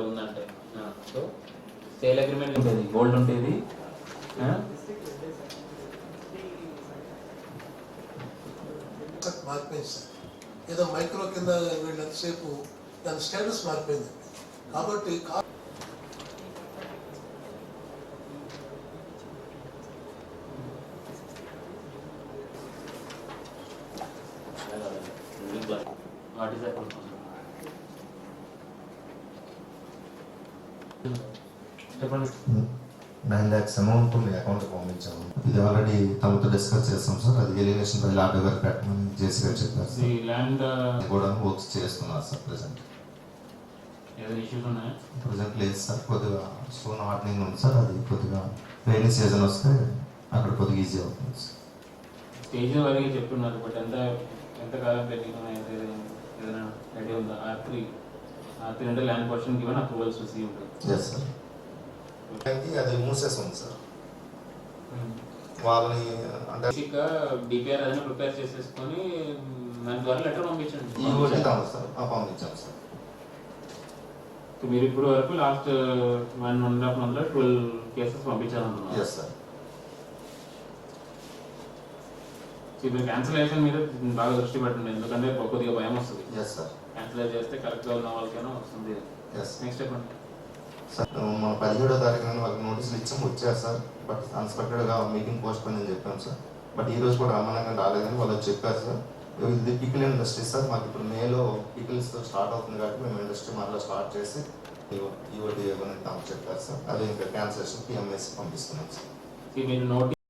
ఉందంటే so sale agreement gold ఉండేది ఏదో మైక్రో కింద వెళ్ళినంతసేపు దాని స్టేటస్ మారిపోయింది కాబట్టి దట్ చెప్పండి. నైన్ ల్యాక్స్ అమౌంట్ మీ అకౌంట్ పంపించాము. ఇది ఆల్రెడీ తమతో డిస్కస్ చేస్తాం సార్ అది ఎలిగేషన్ బై ల్యాబ్ గారు పెట్టమని జేసీ గారు చెప్పారు సార్ ల్యాండ్ అది కూడా వర్క్స్ చేస్తున్నారు సార్ ప్రజెంట్ ఏదైనా ఇష్యూస్ ఉన్నాయా? ప్రజెంట్ లేదు సార్ కొద్దిగా స్టోన్ హార్డనింగ్ ఉంది సార్ అది కొద్దిగా రైనీ సీజన్ వస్తే అక్కడ కొద్దిగా ఈజీ అవుతుంది సార్ స్టేజ్ వరకు చెప్తున్నారు బట్ ఎంత ఎంత కాలం పెండింగ్ ఏదైనా ఐడియా ఉందా? ఆర్ త్రీ ఆర్ త్రీ అంటే land portion given approvals receive ఉంటుంది ఎస్ సార్ అది మూసేసి ఉంది సార్ వాళ్ళని అంటే డిపిఆర్ ఏదైనా ప్రిపేర్ చేసేసుకొని మన ద్వారా లెటర్ పంపించండి. కావాలి సార్ ఆ, పంపించాం సార్ మీరు ఇప్పుడు వరకు last one one and half మంత్లో ట్వెల్వ్ కేసెస్ పంపించాలనుకున్నారు ఎస్ సార్ సో ఇప్పుడు క్యాన్సిలేషన్ మీద బాగా దృష్టి పెట్టండి ఎందుకంటే కొద్దిగా భయం వస్తుంది. ఎస్ సార్ క్యాన్సిల్ చేస్తే కరెక్ట్గా ఉన్న వాళ్ళకైనా వస్తుంది. ఎస్ నెక్స్ట్ చెప్పండి సార్ మన పదిహేడో తారీఖున వాళ్ళకి నోటీసులు ఇచ్చాం వచ్చారు సార్ బట్ అన్ఎక్స్పెక్టెడ్గా మీటింగ్ పోస్ట్ పోయిందని చెప్పాం సార్ బట్ ఈ రోజు కూడా రమ్మనంగా రాలేదని వాళ్ళు చెప్పారు సార్ ఇది పికిల్ ఇండస్ట్రీ సార్ మాకు ఇప్పుడు మేలో పికిల్స్తో స్టార్ట్ అవుతుంది కాబట్టి మేము ఇండస్ట్రీ మరలా స్టార్ట్ చేసి ఈఓటీ ఇవ్వని చెప్పారు సార్ అది ఇంకా క్యాన్సిలేషన్ పిఎంఎస్ పంపిస్తున్నాం సార్